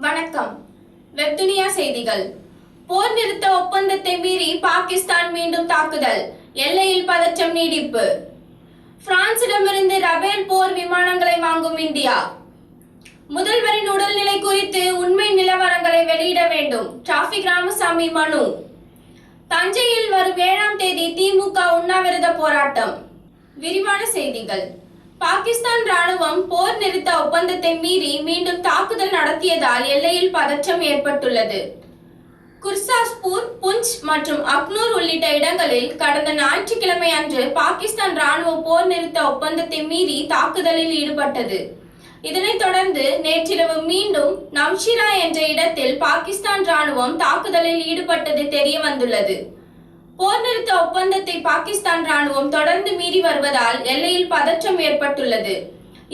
வணக்கம். வெப்துனியா செய்திகள். போர் நிறுத்த ஒப்பந்தத்தை மீறி பாகிஸ்தான் மீண்டும் தாக்குதல். எல்லையில் பதற்றம் நீடிப்பு. பிரான்சிடமிருந்து ரபேல் போர் விமானங்களை வாங்கும் இந்தியா. முதல்வரின் உடல்நிலை குறித்து உண்மை நிலவரங்களை வெளியிட வேண்டும். டிராபிக் ராமசாமி மனு. தஞ்சையில் வரும் ஏழாம் தேதி திமுக உண்ணாவிரத போராட்டம். விரிவான செய்திகள். பாகிஸ்தான் ராணுவம் போர் நிறுத்த ஒப்பந்தத்தை மீறி மீண்டும் தாக்குதல் நடத்தியதால் எல்லையில் பதற்றம் ஏற்பட்டுள்ளது. குர்சாஸ்பூர் புஞ்ச் மற்றும் அக்னூர் உள்ளிட்ட இடங்களில் கடந்த ஞாயிற்றுக்கிழமை அன்று பாகிஸ்தான் ராணுவ போர் நிறுத்த ஒப்பந்தத்தை மீறி தாக்குதலில் ஈடுபட்டது. இதனைத் தொடர்ந்து நேற்றிரவு மீண்டும் நம்ஷிரா என்ற இடத்தில் பாகிஸ்தான் ராணுவம் தாக்குதலில் ஈடுபட்டது தெரிய வந்துள்ளது போர் நிறுத்த ஒப்பந்தத்தை பாகிஸ்தான் ராணுவம் தொடர்ந்து மீறி வருவதால் எல்லையில் பதற்றம் ஏற்பட்டுள்ளது.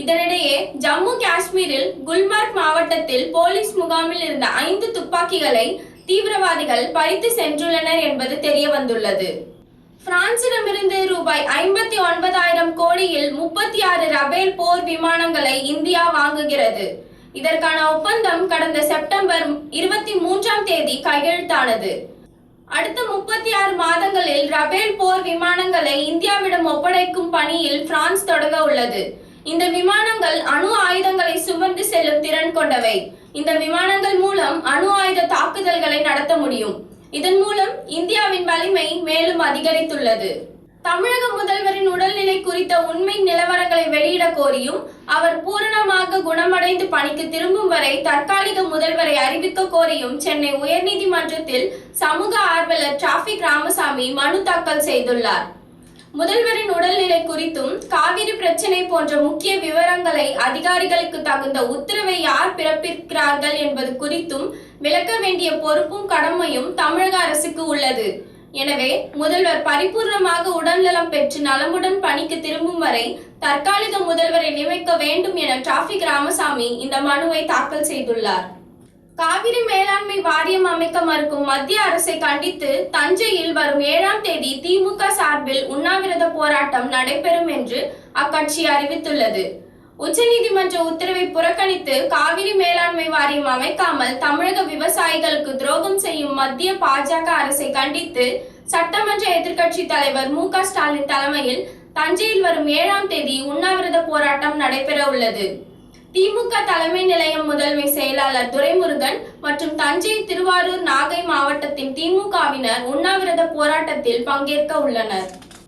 இதனிடையே ஜம்மு காஷ்மீரில் குல்மார்க் மாவட்டத்தில் போலீஸ் முகாமில் இருந்த ஐந்து துப்பாக்கிகளை தீவிரவாதிகள் பறித்து சென்றுள்ளனர் என்பது தெரிய வந்துள்ளது பிரான்சிடமிருந்து ரூபாய் ஐம்பத்தி ஒன்பதாயிரம் கோடியில் முப்பத்தி ஆறு ரபேல் போர் விமானங்களை இந்தியா வாங்குகிறது. இதற்கான ஒப்பந்தம் கடந்த செப்டம்பர் இருபத்தி மூன்றாம் தேதி கையெழுத்தானது. அடுத்த முப்பத்தி ஆறு மாதங்களில் ரபேல் போர் விமானங்களை இந்தியாவிடம் ஒப்படைக்கும் பணியில் பிரான்ஸ் தொடங்க உள்ளது. இந்த விமானங்கள் அணு ஆயுதங்களை சுமந்து செல்லும் திறன் கொண்டவை. இந்த விமானங்கள் மூலம் அணு ஆயுத தாக்குதல்களை நடத்த முடியும். இதன் மூலம் இந்தியாவின் வலிமை மேலும் அதிகரித்துள்ளது. தமிழக முதல்வரின் உடல்நிலை குறித்த உண்மை நிலவரங்களை வெளியிட கோரியும் அவர் பூரணமாக குணமடைந்து பணிக்கு திரும்பும் வரை தற்காலிக முதல்வரை அறிவிக்க கோரியும் சென்னை உயர்நீதிமன்றத்தில் சமூக ஆர்வலர் டிராபிக் ராமசாமி மனு தாக்கல் செய்துள்ளார். முதல்வரின் உடல்நிலை குறித்தும் காவிரி பிரச்சனை போன்ற முக்கிய விவரங்களை அதிகாரிகளுக்கு தகுந்த உத்தரவை யார் பிறப்பிக்கிறார்கள் என்பது குறித்தும் விளக்க வேண்டிய பொறுப்பும் கடமையும் தமிழக அரசுக்கு உள்ளது. எனவே முதல்வர் பரிபூர்ணமாக உடல்நலம் பெற்று நலமுடன் பணிக்கு திரும்பும் வரை தற்காலிக முதல்வரை நியமிக்க வேண்டும் என டிராபிக் ராமசாமி இந்த மனுவை தாக்கல் செய்துள்ளார். காவிரி மேலாண்மை வாரியம் அமைக்க மறுக்கும் மத்திய அரசை கண்டித்து தஞ்சையில் வரும் ஏழாம் தேதி திமுக சார்பில் உண்ணாவிரத போராட்டம் நடைபெறும் என்று அக்கட்சி அறிவித்துள்ளது. உச்சநீதிமன்ற உத்தரவை புறக்கணித்து காவிரி மேலாண்மை வாரியம் அமைக்காமல் தமிழக விவசாயிகளுக்கு துரோகம் செய்யும் மத்திய பாஜக அரசை கண்டித்து சட்டமன்ற எதிர்க்கட்சி தலைவர் மு க ஸ்டாலின் தலைமையில் தஞ்சையில் வரும் ஏழாம் தேதி உண்ணாவிரத போராட்டம் நடைபெற உள்ளது. திமுக தலைமை நிலையம் முதன்மை செயலாளர் துரைமுருகன் மற்றும் தஞ்சை திருவாரூர் நாகை மாவட்டத்தின் திமுகவினர் உண்ணாவிரத போராட்டத்தில் பங்கேற்க உள்ளனர்.